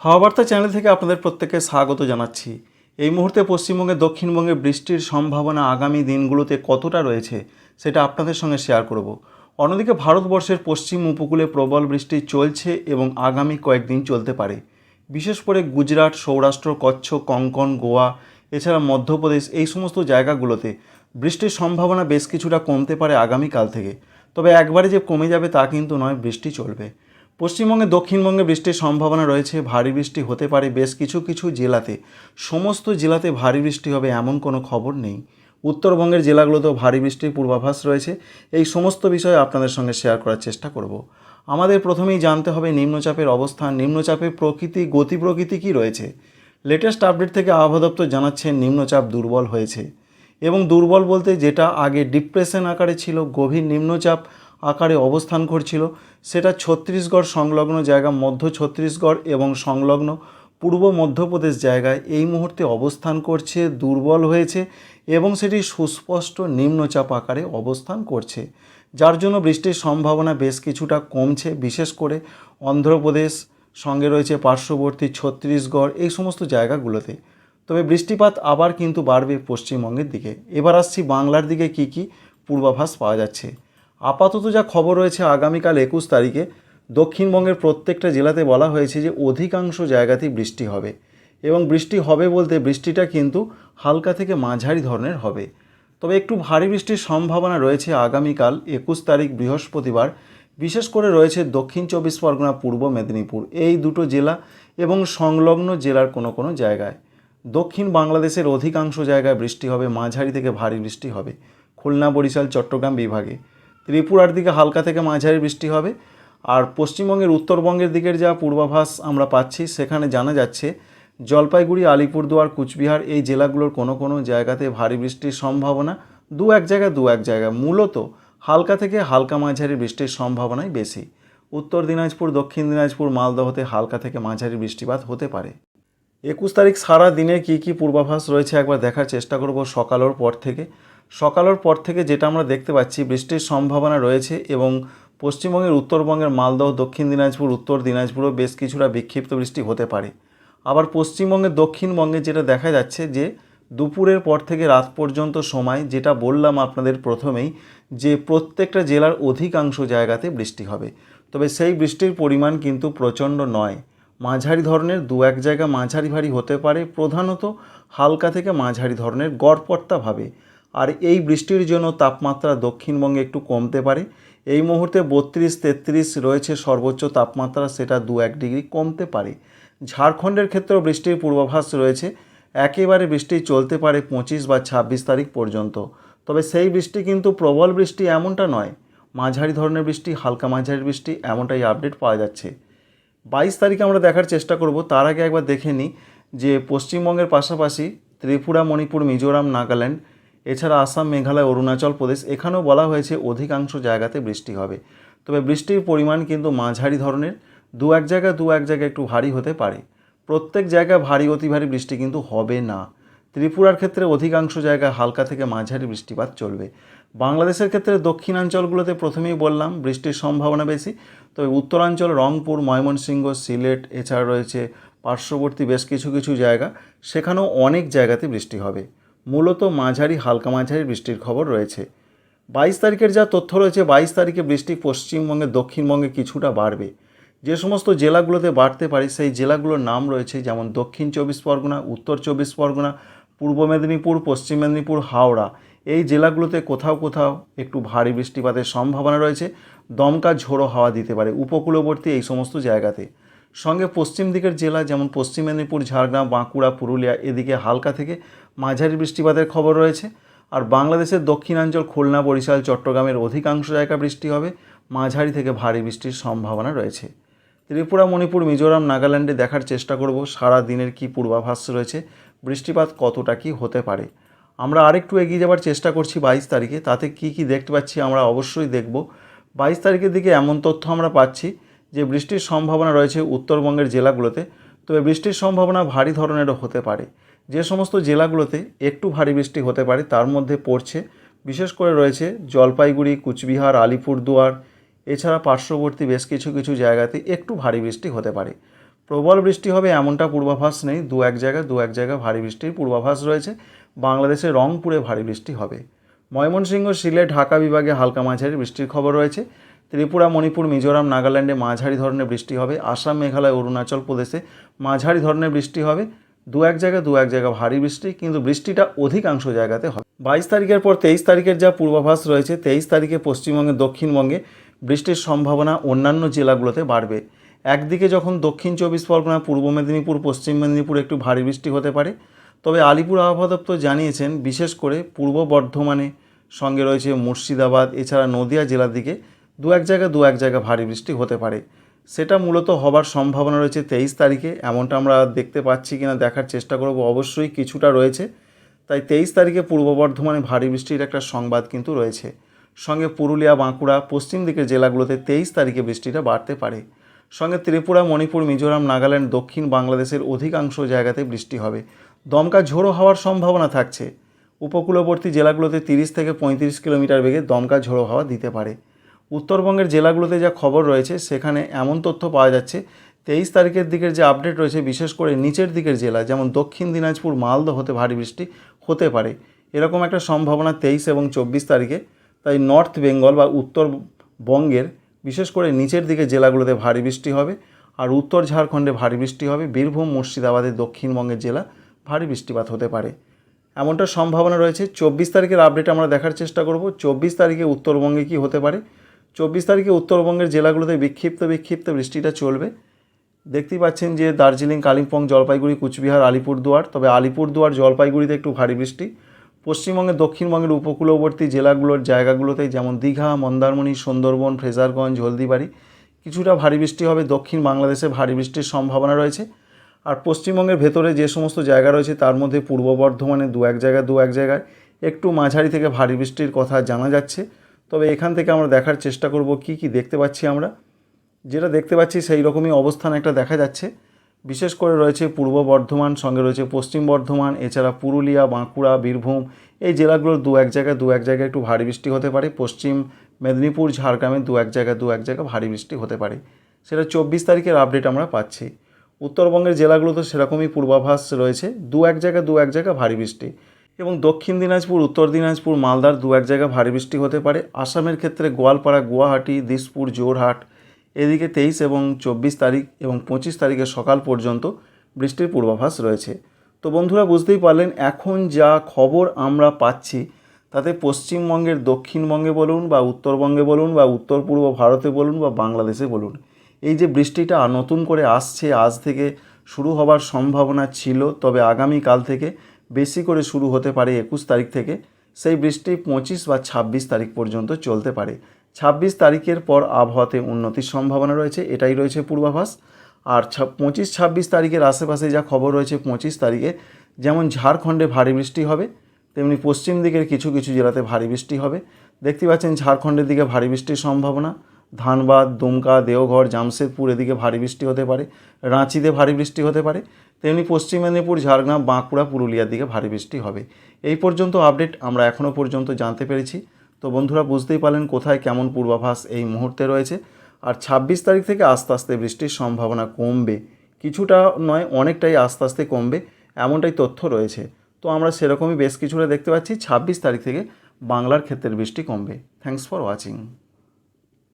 হাওয়া বার্তা চ্যানেল থেকে আপনাদের প্রত্যেককে স্বাগত জানাচ্ছি। এই মুহূর্তে পশ্চিমবঙ্গে, দক্ষিণবঙ্গে বৃষ্টির সম্ভাবনা আগামী দিনগুলোতে কতটা রয়েছে, সেটা আপনাদের সঙ্গে শেয়ার করব। অন্যদিকে, ভারতবর্ষের পশ্চিম উপকূলে প্রবল বৃষ্টি চলছে এবং আগামী কয়েকদিন চলতে পারে। বিশেষ করে গুজরাট, সৌরাষ্ট্র কচ্ছ কঙ্কন, গোয়া, এছাড়া মধ্যপ্রদেশ, এই সমস্ত জায়গাগুলোতে বৃষ্টির সম্ভাবনা বেশ কিছুটা কমতে পারে আগামীকাল থেকে। তবে একবারে যে কমে যাবে তা কিন্তু নয়, বৃষ্টি চলবে। পশ্চিমবঙ্গে, দক্ষিণবঙ্গে বৃষ্টির সম্ভাবনা রয়েছে, ভারী বৃষ্টি হতে পারে বেশ কিছু কিছু জেলাতে। সমস্ত জেলাতে ভারী বৃষ্টি হবে এমন কোনো খবর নেই। উত্তরবঙ্গের জেলাগুলোতেও ভারী বৃষ্টির পূর্বাভাস রয়েছে। এই সমস্ত বিষয়ে আপনাদের সঙ্গে শেয়ার করার চেষ্টা করব। আমাদের প্রথমেই জানতে হবে নিম্নচাপের অবস্থান। নিম্নচাপের প্রকৃতি, গতি প্রকৃতি কী রয়েছে? লেটেস্ট আপডেট থেকে আবহাওয়া দপ্তর জানাচ্ছে নিম্নচাপ দুর্বল হয়েছে। এবং দুর্বল বলতে যেটা আগে ডিপ্রেশন আকারে ছিল, গভীর নিম্নচাপ আকারে অবস্থান করছিল। সেটা ছত্তিশগড় সংলগ্ন জায়গা, মধ্য ছত্তিশগড় এবং সংলগ্ন পূর্ব মধ্যপ্রদেশ জায়গায় এই মুহূর্তে অবস্থান করছে, দুর্বল হয়েছে এবং সেটি সুস্পষ্ট নিম্নচাপ আকারে অবস্থান করছে। যার জন্য বৃষ্টির সম্ভাবনা বেশ কিছুটা কমছে, বিশেষ করে অন্ধ্রপ্রদেশ সঙ্গে রয়েছে পার্শ্ববর্তী ছত্তিশগড়, এই সমস্ত জায়গাগুলোতে। তবে বৃষ্টিপাত আবার কিন্তু বাড়বে পশ্চিমবঙ্গের দিকে। এবার আসছি বাংলার দিকে কি কি পূর্বাভাস পাওয়া যাচ্ছে। আপাতত যা খবর রয়েছে আগামীকাল একুশ তারিখে, দক্ষিণবঙ্গের প্রত্যেকটা জেলাতে বলা হয়েছে যে অধিকাংশ জায়গাতেই বৃষ্টি হবে এবং বৃষ্টি হবে বলতে বৃষ্টিটা কিন্তু হালকা থেকে মাঝারি ধরনের হবে। তবে একটু ভারী বৃষ্টির সম্ভাবনা রয়েছে আগামীকাল একুশ তারিখ বৃহস্পতিবার। বিশেষ করে রয়েছে দক্ষিণ চব্বিশ পরগনা, পূর্ব মেদিনীপুর। এই দুটো জেলা এবং সংলগ্ন জেলার কোনো কোনো জায়গায়। দক্ষিণ বাংলাদেশের অধিকাংশ জায়গায় বৃষ্টি হবে, মাঝারি থেকে ভারী বৃষ্টি হবে। খুলনা, বরিশাল, চট্টগ্রাম বিভাগে। ত্রিপুরার দিকে হালকা থেকে মাঝারি বৃষ্টি হবে। আর পশ্চিমবঙ্গের উত্তরবঙ্গের দিকের যা পূর্বাভাস আমরা পাচ্ছি, সেখানে জানা যাচ্ছে জলপাইগুড়ি, আলিপুরদুয়ার, কুচবিহার এই জেলাগুলোর কোনো কোনো জায়গাতে ভারী বৃষ্টির সম্ভাবনা। দু এক জায়গায় দু এক জায়গায়। মূলত হালকা থেকে হালকা মাঝারি বৃষ্টির সম্ভাবনাই বেশি। উত্তর দিনাজপুর, দক্ষিণ দিনাজপুর, মালদহতে হালকা থেকে মাঝারি বৃষ্টিপাত হতে পারে। একুশ তারিখ সারা দিনে কী কী পূর্বাভাস রয়েছে একবার দেখার চেষ্টা করব সকালের পর থেকে। সকালের পর থেকে যেটা আমরা দেখতে পাচ্ছি, বৃষ্টির সম্ভাবনা রয়েছে এবং পশ্চিমবঙ্গের উত্তরবঙ্গের মালদহ, দক্ষিণ দিনাজপুর, উত্তর দিনাজপুরও বেশ কিছুটা বিক্ষিপ্ত বৃষ্টি হতে পারে। আবার পশ্চিমবঙ্গের দক্ষিণবঙ্গে যেটা দেখা যাচ্ছে যে, দুপুরের পর থেকে রাত পর্যন্ত সময়, যেটা বললাম আপনাদের প্রথমেই, যে প্রত্যেকটা জেলার অধিকাংশ জায়গাতে বৃষ্টি হবে। তবে সেই বৃষ্টির পরিমাণ কিন্তু প্রচণ্ড নয়। মাঝারি ধরনের দু এক জায়গা মাঝারি ভারী হতে পারে, প্রধানত হালকা থেকে মাঝারি ধরনের গড়পড়তাভাবে আর এই বৃষ্টির জন্য তাপমাত্রা দক্ষিণবঙ্গে একটু কমতে পারে। এই মুহূর্তে বত্রিশ তেত্রিশ রয়েছে সর্বোচ্চ তাপমাত্রা, সেটা দু এক ডিগ্রি কমতে পারে। ঝাড়খণ্ডের ক্ষেত্রেও বৃষ্টির পূর্বাভাস রয়েছে। একেবারে বৃষ্টি চলতে পারে পঁচিশ বা ছাব্বিশ তারিখ পর্যন্ত। তবে সেই বৃষ্টি কিন্তু প্রবল বৃষ্টি এমনটা নয়। মাঝারি ধরনের বৃষ্টি, হালকা মাঝারি বৃষ্টি এমনটাই আপডেট পাওয়া যাচ্ছে। বাইশ তারিখে আমরা দেখার চেষ্টা করব। তার আগে একবার দেখে নিই যে পশ্চিমবঙ্গের পাশাপাশি ত্রিপুরা, মণিপুর, মিজোরাম, নাগাল্যান্ড এছাড়া আসাম, মেঘালয়, অরুণাচল প্রদেশ এখানেও বলা হয়েছে অধিকাংশ জায়গাতে বৃষ্টি হবে। তবে বৃষ্টির পরিমাণ কিন্তু মাঝারি ধরনের, দু এক জায়গায় দু এক জায়গায় একটু ভারী হতে পারে। প্রত্যেক জায়গায় ভারী, অতি ভারী বৃষ্টি কিন্তু হবে না। ত্রিপুরার ক্ষেত্রে অধিকাংশ জায়গায় হালকা থেকে মাঝারি বৃষ্টিপাত চলবে। বাংলাদেশের ক্ষেত্রে দক্ষিণাঞ্চলগুলোতে প্রথমেই বললাম, বৃষ্টির সম্ভাবনা বেশি। তবে উত্তরাঞ্চল, রংপুর, ময়মনসিংহ, সিলেট, এছাড়া রয়েছে পার্শ্ববর্তী বেশ কিছু কিছু জায়গা। সেখানেও অনেক জায়গাতে বৃষ্টি হবে। মূলত মাঝারি, হালকা মাঝারি বৃষ্টির খবর রয়েছে। বাইশ তারিখের যা তথ্য রয়েছে, বাইশ তারিখে বৃষ্টি পশ্চিমবঙ্গে, দক্ষিণবঙ্গে কিছুটা বাড়বে। যে সমস্ত জেলাগুলোতে বাড়তে পারে, সেই জেলাগুলোর নাম রয়েছে যেমন দক্ষিণ চব্বিশ পরগনা, উত্তর চব্বিশ পরগনা, পূর্ব মেদিনীপুর, পশ্চিম মেদিনীপুর, হাওড়া। এই জেলাগুলোতে কোথাও কোথাও একটু ভারী বৃষ্টিপাতের সম্ভাবনা রয়েছে। দমকা ঝোড়ো হাওয়া দিতে পারে উপকূলবর্তী এই সমস্ত জায়গাতে। সঙ্গে পশ্চিম দিকের জেলা যেমন পশ্চিম মেদিনীপুর, ঝাড়গ্রাম, বাঁকুড়া, পুরুলিয়া, এদিকে হালকা থেকে মাঝারি বৃষ্টিপাতের খবর রয়েছে। আর বাংলাদেশের দক্ষিণাঞ্চল, খুলনা, বরিশাল, চট্টগ্রামের অধিকাংশ জায়গা বৃষ্টি হবে। মাঝারি থেকে ভারী বৃষ্টির সম্ভাবনা রয়েছে। ত্রিপুরা, মণিপুর, মিজোরাম, নাগাল্যান্ডে দেখার চেষ্টা করব সারা দিনের কি পূর্বাভাস রয়েছে, বৃষ্টিপাত কতটা কি হতে পারে। আমরা আরেকটু এগিয়ে যাওয়ার চেষ্টা করছি বাইশ তারিখে, তাতে কি কি দেখতে পাচ্ছি আমরা অবশ্যই দেখব। বাইশ তারিখের দিকে এমন তথ্য আমরা পাচ্ছি যে বৃষ্টির সম্ভাবনা রয়েছে উত্তরবঙ্গের জেলাগুলোতে, তবে বৃষ্টির সম্ভাবনা ভারী ধরনেরও হতে পারে। যে সমস্ত জেলাগুলোতে একটু ভারী বৃষ্টি হতে পারে, তার মধ্যে পড়ছে, বিশেষ করে রয়েছে জলপাইগুড়ি, কুচবিহার, আলিপুরদুয়ার, এছাড়া পার্শ্ববর্তী বেশ কিছু কিছু জায়গাতে একটু ভারী বৃষ্টি হতে পারে। প্রবল বৃষ্টি হবে এমনটা পূর্বাভাস নেই, দু এক জায়গায় দু এক জায়গায় ভারী বৃষ্টির পূর্বাভাস রয়েছে, বাংলাদেশে রংপুরে ভারী বৃষ্টি হবে। ময়মনসিংহ, সিলেট, ঢাকা বিভাগে হালকা মাঝারি বৃষ্টির খবর রয়েছে ত্রিপুরা, মণিপুর, মিজোরাম, নাগাল্যান্ডে মাঝারি ধরনের বৃষ্টি হবে। আসাম, মেঘালয়, অরুণাচল প্রদেশে মাঝারি ধরনের বৃষ্টি হবে। দু এক জায়গায় দু এক জায়গায় ভারী বৃষ্টি, কিন্তু বৃষ্টিটা অধিকাংশ জায়গাতে হবে। বাইশ তারিখের পর তেইশ তারিখের যা পূর্বাভাস রয়েছে, তেইশ তারিখে পশ্চিমবঙ্গে, দক্ষিণবঙ্গে বৃষ্টির সম্ভাবনা অন্যান্য জেলাগুলোতে বাড়বে। একদিকে যখন দক্ষিণ চব্বিশ পরগনা, পূর্ব মেদিনীপুর, পশ্চিম মেদিনীপুর একটু ভারী বৃষ্টি হতে পারে, তবে আলিপুর আবহাওয়া দপ্তর জানিয়েছেন, বিশেষ করে পূর্ব বর্ধমানে সঙ্গে রয়েছে মুর্শিদাবাদ, এছাড়া নদিয়া জেলার দিকে দু এক জায়গায় দু এক জায়গায় ভারী বৃষ্টি হতে পারে। সেটা মূলত হবার সম্ভাবনা রয়েছে তেইশ তারিখে। এমনটা আমরা দেখতে পাচ্ছি কি না দেখার চেষ্টা করব। অবশ্যই কিছুটা রয়েছে। তাই তেইশ তারিখে পূর্ব বর্ধমানে ভারী বৃষ্টির একটা সংবাদ কিন্তু রয়েছে। সঙ্গে পুরুলিয়া, বাঁকুড়া, পশ্চিম দিকের জেলাগুলোতে তেইশ তারিখে বৃষ্টিটা বাড়তে পারে। সঙ্গে ত্রিপুরা, মণিপুর, মিজোরাম, নাগাল্যান্ড, দক্ষিণ বাংলাদেশের অধিকাংশ জায়গাতে বৃষ্টি হবে। দমকা ঝোড়ো হওয়ার সম্ভাবনা থাকছে। উপকূলবর্তী জেলাগুলোতে তিরিশ থেকে পঁয়ত্রিশ কিলোমিটার বেগে দমকা ঝোড়ো হাওয়া দিতে পারে। উত্তরবঙ্গের জেলাগুলোতে যা খবর রয়েছে, সেখানে এমন তথ্য পাওয়া যাচ্ছে। তেইশ তারিখের দিকের যে আপডেট রয়েছে, বিশেষ করে নিচের দিকের জেলা, যেমন দক্ষিণ দিনাজপুর, মালদহ হতে ভারী বৃষ্টি হতে পারে। এরকম একটা সম্ভাবনা তেইশ এবং চব্বিশ তারিখে। তাই নর্থ বেঙ্গল বা উত্তরবঙ্গের, বিশেষ করে নিচের দিকে জেলাগুলোতে ভারী বৃষ্টি হবে আর উত্তর ঝাড়খণ্ডে ভারী বৃষ্টি হবে। বীরভূম, মুর্শিদাবাদের দক্ষিণবঙ্গের জেলা ভারী বৃষ্টিপাত হতে পারে। এমনটা সম্ভাবনা রয়েছে। চব্বিশ তারিখের আপডেট আমরা দেখার চেষ্টা করব। চব্বিশ তারিখে উত্তরবঙ্গে কি হতে পারে? চব্বিশ তারিখে উত্তরবঙ্গের জেলাগুলোতে বিক্ষিপ্ত বিক্ষিপ্ত বৃষ্টিটা চলবে। দেখতেই পাচ্ছেন যে দার্জিলিং, কালিম্পং, জলপাইগুড়ি, কুচবিহার, আলিপুরদুয়ার, তবে আলিপুরদুয়ার, জলপাইগুড়িতে একটু ভারী বৃষ্টি। পশ্চিমবঙ্গের, দক্ষিণবঙ্গের উপকূলবর্তী জেলাগুলোর জায়গাগুলোতে যেমন দীঘা, মন্দারমণি, সুন্দরবন, ফ্রেজারগঞ্জ, হলদিবাড়ি, কিছুটা ভারী বৃষ্টি হবে। দক্ষিণ বাংলাদেশে ভারী বৃষ্টির সম্ভাবনা রয়েছে। আর পশ্চিমবঙ্গের ভেতরে যে সমস্ত জায়গা রয়েছে, তার মধ্যে পূর্ব বর্ধমানে দু এক জায়গায়, দু এক জায়গায় একটু মাঝারি থেকে ভারী বৃষ্টির কথা জানা যাচ্ছে। তবে এখান থেকে আমরা দেখার চেষ্টা করব কি কি দেখতে পাচ্ছি আমরা। যেটা দেখতে পাচ্ছি সেই রকমই অবস্থান একটা দেখা যাচ্ছে। বিশেষ করে রয়েছে পূর্ব বর্ধমান, সঙ্গে রয়েছে পশ্চিম বর্ধমান, এছাড়া পুরুলিয়া, বাঁকুড়া, বীরভূম। এই জেলাগুলোর দু এক জায়গায় দু এক জায়গায় একটু ভারী বৃষ্টি হতে পারে। পশ্চিম মেদিনীপুর, ঝাড়গ্রামে দু এক জায়গায় দু এক জায়গায় ভারী বৃষ্টি হতে পারে। সেটা চব্বিশ তারিখের আপডেট আমরা পাচ্ছি। উত্তরবঙ্গের জেলাগুলোতে সেরকমই পূর্বাভাস রয়েছে। দু এক জায়গায় দু এক জায়গায় ভারী বৃষ্টি। এবং দক্ষিণ দিনাজপুর, উত্তর দিনাজপুর, মালদার দু এক জায়গায় ভারী বৃষ্টি হতে পারে। আসামের ক্ষেত্রে গোয়ালপাড়া, গুয়াহাটি, দিসপুর জোরহাট এদিকে তেইশ এবং চব্বিশ তারিখ এবং পঁচিশ তারিখের সকাল পর্যন্ত বৃষ্টির পূর্বাভাস রয়েছে। তো বন্ধুরা, বুঝতেই পারলেন, এখন যা খবর আমরা পাচ্ছি, তাতে পশ্চিমবঙ্গের দক্ষিণবঙ্গে বলুন বা উত্তরবঙ্গে বলুন বা উত্তর পূর্ব ভারতে বলুন বা বাংলাদেশে বলুন, এই যে বৃষ্টিটা নতুন করে আসছে, আজ থেকে শুরু হবার সম্ভাবনা ছিল, তবে আগামীকাল থেকে বেশি করে শুরু হতে পারে একুশ তারিখ থেকে। সেই বৃষ্টি পঁচিশ বা ছাব্বিশ তারিখ পর্যন্ত চলতে পারে। ছাব্বিশ তারিখের পর আবহাওয়াতে উন্নতির সম্ভাবনা রয়েছে, এটাই রয়েছে পূর্বাভাস। আর পঁচিশ, ছাব্বিশ তারিখের আশেপাশে যা খবর রয়েছে পঁচিশ তারিখে, যেমন ঝাড়খণ্ডে ভারী বৃষ্টি হবে, তেমনি পশ্চিম দিকের কিছু কিছু জেলাতে ভারী বৃষ্টি হবে। দেখতে পাচ্ছেন ঝাড়খণ্ডের দিকে ভারী বৃষ্টির সম্ভাবনা। ধানবাদ, দুমকা, দেওঘর, জামশেদপুর এদিকে ভারী বৃষ্টি হতে পারে। রাঁচিতে ভারী বৃষ্টি হতে পারে। তেমনি পশ্চিম মেদিনীপুর, ঝাড়গ্রাম, বাঁকুড়া, পুরুলিয়ার দিকে ভারী বৃষ্টি হবে। এই পর্যন্ত আপডেট আমরা এখনও পর্যন্ত জানতে পেরেছি। তো বন্ধুরা, বুঝতেই পারলেন কোথায় কেমন পূর্বাভাস এই মুহূর্তে রয়েছে। আর ছাব্বিশ তারিখ থেকে আস্তে আস্তে বৃষ্টির সম্ভাবনা কমবে। কিছুটা নয়, অনেকটাই আস্তে আস্তে কমবে, এমনটাই তথ্য রয়েছে। তো আমরা সেরকমই বেশ কিছুটা দেখতে পাচ্ছি। ছাব্বিশ তারিখ থেকে বাংলার ক্ষেত্রের বৃষ্টি কমবে। Thanks for watching